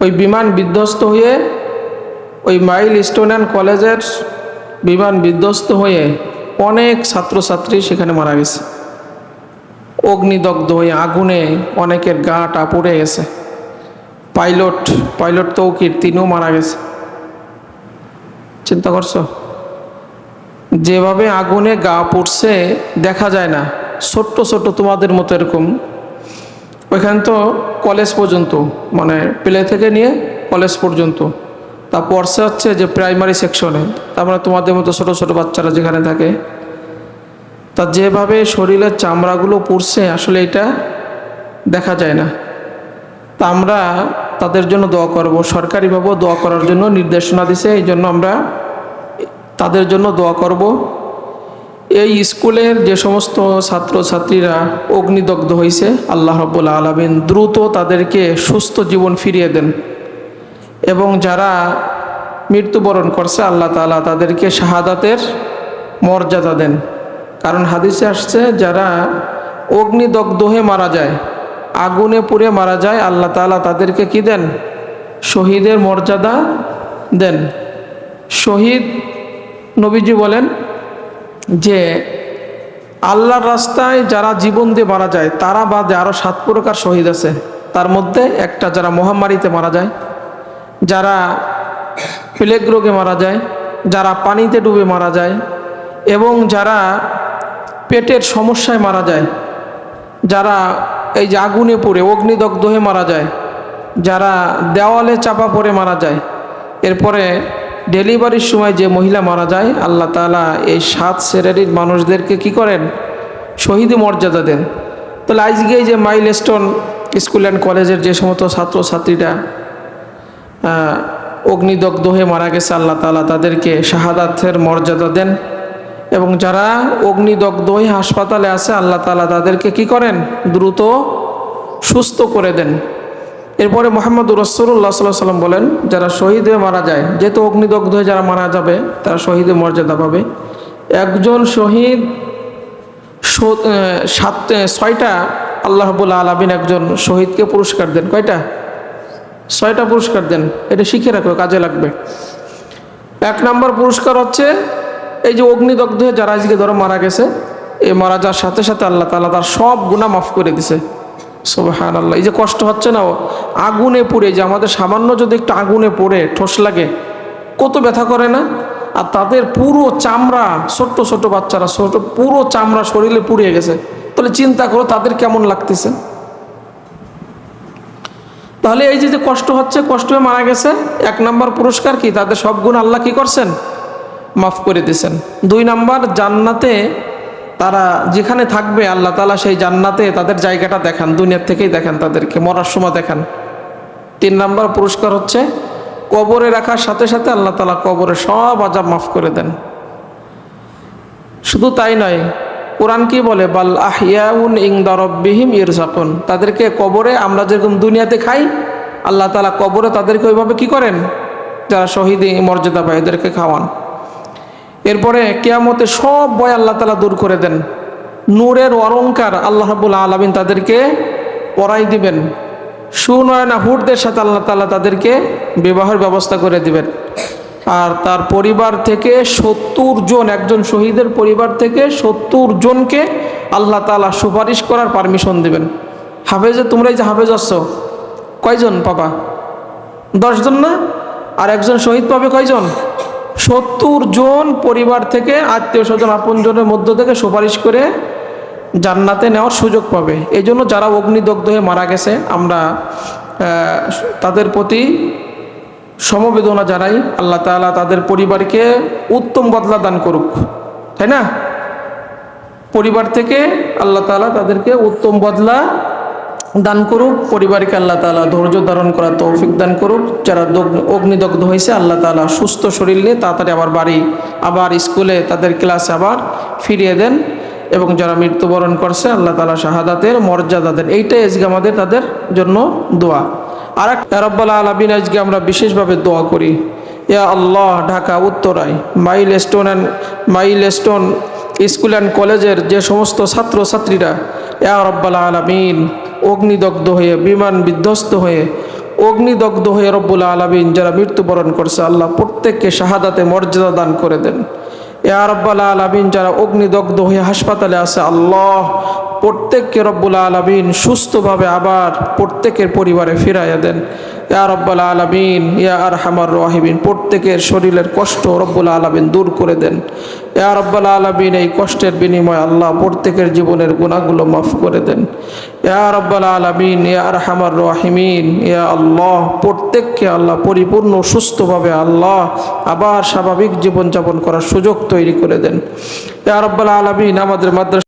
ওই বিমান বিধ্বস্ত হয়ে ওই মাইল স্টোন অ্যান্ড কলেজের বিমান বিধ্বস্ত হয়ে অনেক ছাত্রছাত্রী সেখানে মারা গেছে। অগ্নিদগ্ধ হয়ে আগুনে অনেকের গা টা পুড়ে গেছে। পাইলট পাইলট তৌকির তিনিও মারা গেছে। চিন্তা করছ? যেভাবে আগুনে গা পড়ছে, দেখা যায় না। ছোট্ট ছোট্ট তোমাদের মতো এরকম। ওইখানে তো কলেজ পর্যন্ত মানে প্লে থেকে নিয়ে কলেজ পর্যন্ত। তা পড়ছে হচ্ছে যে প্রাইমারি সেকশনে তারপরে তোমাদের মতো ছোট ছোট বাচ্চারা যেখানে থাকে। তা যেভাবে শরীরের চামড়াগুলো পড়ছে, আসলে এটা দেখা যায় না। তা আমরা তাদের জন্য দোয়া করব। সরকারিভাবেও দোয়া করার জন্য নির্দেশনা দিছে, এই জন্য আমরা তাদের জন্য দোয়া করব। এই স্কুলের যে সমস্ত ছাত্রছাত্রীরা অগ্নিদগ্ধ হয়েছে আল্লাহ রব্বুল আলমিন দ্রুত তাদেরকে সুস্থ জীবন ফিরিয়ে দেন। এবং যারা মৃত্যুবরণ করছে, আল্লাহ তালা তাদেরকে শাহাদাতের মর্যাদা দেন। কারণ হাদিসে আসছে, যারা অগ্নিদগ্ধ হয়ে মারা যায়, আগুনে পুড়ে মারা যায়, আল্লাহ তালা তাদেরকে কি দেন? শহীদের মর্যাদা দেন। শহীদ নবীজি বলেন যে আল্লাহর রাস্তায় যারা জীবন দিয়ে মারা যায়, তারা বাদে আরও সাত প্রকার শহীদ আছে। তার মধ্যে একটা যারা মহামারীতে মারা যায়, যারা প্লেগ রোগে মারা যায়, যারা পানিতে ডুবে মারা যায়, এবং যারা পেটের সমস্যায় মারা যায়, যারা এই যে আগুনে পড়ে, অগ্নিদগ্ধ হয়ে মারা যায়, যারা দেওয়ালে চাপা পড়ে মারা যায়, এরপরে ডেলিভারির সময় যে মহিলা মারা যায়, আল্লাহ তালা এই সাত শ্রেণির মানুষদেরকে কি করেন? শহীদ মর্যাদা দেন। তাহলে এই যে মাইল স্টোন স্কুল অ্যান্ড কলেজের যে সমস্ত ছাত্রছাত্রীরা অগ্নিদগ্ধ হয়ে মারা গেছে, আল্লাহ তালা তাদেরকে শাহাদাতের মর্যাদা দেন। এবং যারা অগ্নিদগ্ধ হয়ে হাসপাতালে আছে, আল্লাহ তালা তাদেরকে কি করেন? দ্রুত সুস্থ করে দেন। এরপরে মোহাম্মদ রসুল্লাহ সাল্লাহ সাল্লাম বলেন, যারা শহীদ হয়ে মারা যায়, যেহেতু অগ্নিদগ্ধ হয়ে যারা মারা যাবে, তারা শহীদের মর্যাদা পাবে। একজন শহীদ সাত ছয়টা আল্লাহ রবুল আলমিন একজন শহীদকে পুরস্কার দেন। কয়টা? ছয়টা পুরস্কার দেন। এটা শিখে রাখো, কাজে লাগবে। এক নম্বর পুরস্কার হচ্ছে, এই যে অগ্নিদগ্ধ হয়ে যারা আজকে ধরো মারা গেছে, এই মারা যাওয়ার সাথে সাথে আল্লাহ তালা তার সব গুণা মাফ করে দিছে। সোহান আল্লাহ এই যে কষ্ট হচ্ছে না আগুনে পুড়ে যে আমাদের সামান্য যদি একটু আগুনে পড়ে ঠোস লাগে, কত ব্যথা করে না? আর তাদের পুরো চামড়া, ছোট্ট ছোট বাচ্চারা, ছোট, পুরো চামড়া শরীরে পুড়িয়ে গেছে। তাহলে চিন্তা করো তাদের কেমন লাগতেছে? তাহলে এই যে যে কষ্ট হচ্ছে, কষ্ট হয়ে মারা গেছে, এক নম্বর পুরস্কার কি? তাদের সব গুণ আল্লাহ কি করছেন? মাফ করে দিয়েছেন। দুই নাম্বার, জান্নাতে তারা যেখানে থাকবে, আল্লাহ তালা সেই জান্নাতে তাদের জায়গাটা দেখান, দুনিয়ার থেকেই দেখান তাদেরকে, মরার সময় দেখান। তিন নম্বর পুরস্কার হচ্ছে, কবরে রাখার সাথে সাথে আল্লাহ তালা কবরে সব আজাব মাফ করে দেন। শুধু তাই নয়, কোরআন কি বলে? বাল আহিয়াউন ইং দরবিহিম ইরজাকুন। তাদেরকে কবরে আমরা যেরকম দুনিয়াতে খাই, আল্লাহ তালা কবরে তাদেরকে ওইভাবে কি করেন? যারা শহীদ মর্যাদা পায় এদেরকে খাওয়ান। এরপরে কেয়ামতে সব বয় আল্লাহ তালা দূর করে দেন। নূরের অলঙ্কার আল্লাহ রাবুল আলমিন তাদেরকে পরাই দিবেন। সুনয়না হুটদের সাথে আল্লাহ তালা তাদেরকে বিবাহের ব্যবস্থা করে দিবেন। আর তার পরিবার থেকে সত্তর জন, একজন শহীদের পরিবার থেকে সত্তর জনকে আল্লাহ তালা সুপারিশ করার পারমিশন দিবেন। হাফেজে, তোমরা এই যে হাফেজ আসছো কয়জন পাবা দশজন না? আর একজন শহীদ পাবে কয়জন? সত্তর জন পরিবার থেকে আত্মীয় স্বজন আপনজনের মধ্য থেকে সুপারিশ করে জান্নাতে নেওয়ার সুযোগ পাবে। এই জন্য যারা অগ্নিদগ্ধ হয়ে মারা গেছে, আমরা তাদের প্রতি সমবেদনা জানাই। আল্লাহ তাআলা তাদের পরিবারকে উত্তম বদলা দান করুক। তাই না? পরিবার থেকে আল্লাহ তাআলা তাদেরকে উত্তম বদলা দান করুক, পরিবারকে আল্লাহ তাআলা ধৈর্য ধারণ করার তৌফিক দান করুক। যারা অগ্নিদগ্ধ হয়েছে, আল্লাহ তালা সুস্থ শরীর নিয়ে তাড়াতাড়ি আবার বাড়ি, আবার স্কুলে তাদের ক্লাসে আবার ফিরিয়ে দেন এবং যারা মৃত্যুবরণ করছে, আল্লাহ তালা শাহাদাতের মর্যাদা দেন। এইটাই আজকে আমাদের তাদের জন্য দোয়া। আর এক রব্বাল আলমিন, আজকে আমরা বিশেষভাবে দোয়া করি। ইয়া আল্লাহ, ঢাকা, উত্তরায় milestone and milestone school and কলেজের যে সমস্ত ছাত্রছাত্রীরা, ইয়া রব্বাল আলমিন অগ্নিদগ্ধ হয়ে, বিমান বিধ্বস্ত হয়ে, অগ্নিদগ্ধ হয়ে রব্বুল আলমিন যারা মৃত্যুবরণ করছে, আল্লাহ প্রত্যেককে শাহাদাতে মর্যাদা দান করে দেন। এ রব্বাল আলমিন, যারা অগ্নিদগ্ধ হয়ে হাসপাতালে আছে, আল্লাহ প্রত্যেককে রব্বুল আলমিন সুস্থভাবে আবার প্রত্যেকের পরিবারে ফিরাইয়া দেন। ইয়া রব্বাল আলমিন, ইয়া আর হামার রাহিমিন, প্রত্যেকের শরীরের কষ্ট রব্বুল আলমিন দূর করে দেন। ইয়া রব্বাল আলমিন, এই কষ্টের বিনিময়ে আল্লাহ প্রত্যেকের জীবনের গুণাগুলো মাফ করে দেন। ইয়া রব্বাল আলমিন, ইয়া আর হামার রহিমিন, ইয়া আল্লাহ, প্রত্যেককে আল্লাহ পরিপূর্ণ সুস্থভাবে আল্লাহ আবার স্বাভাবিক জীবনযাপন করার সুযোগ তৈরি করে দেন। ইয়া রব্বাল আলমিন, আমাদের মাদ্রাসা